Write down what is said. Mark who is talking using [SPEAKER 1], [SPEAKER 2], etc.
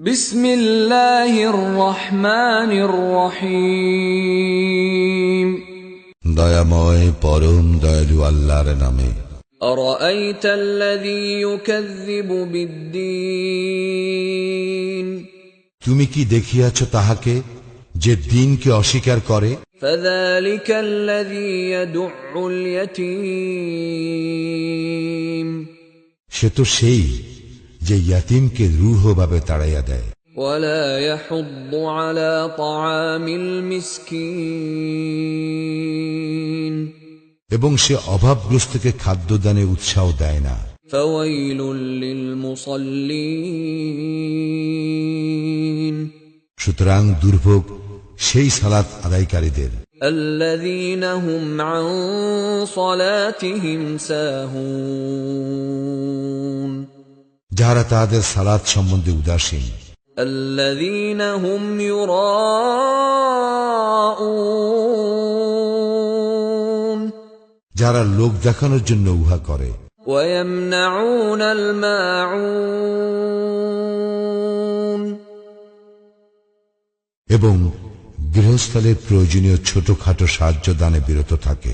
[SPEAKER 1] بسم الله الرحمن الرحيم
[SPEAKER 2] দয়াময় পরম দয়ালু আল্লাহর নামে
[SPEAKER 1] أرأيت الذي يكذب بالدين
[SPEAKER 2] তুমি কি দেখিয়াছ তাহাকে যে দিনকে অস্বীকার করে
[SPEAKER 1] فذلك الذي يدع اليتيم
[SPEAKER 2] সে তো সেই যে ইয়াতিমকে রূঢ়ভাবে তাড়াইয়া দেয়
[SPEAKER 1] ولا يحض على طعام المسكين
[SPEAKER 2] এবং সে অভাবগ্রস্তকে খাদ্যদানে উৎসাহ দেয় না
[SPEAKER 1] فويل للمصلين
[SPEAKER 2] সুতরাং দুর্ভোগ সেই সালাত আদায়কারীদের
[SPEAKER 1] الذين هم عن صلاتهم ساهون
[SPEAKER 2] যাহারা তাহাদের সালাত সম্বন্ধে উদাসীন
[SPEAKER 1] الذين هم يراءون
[SPEAKER 2] যারা লোক দেখানোর জন্য উহা করে
[SPEAKER 1] ويمنعون الماعون
[SPEAKER 2] এবং গৃহস্থলের প্রয়োজনীয় ছোটখাটো সাহায্য দানে বিরত থাকে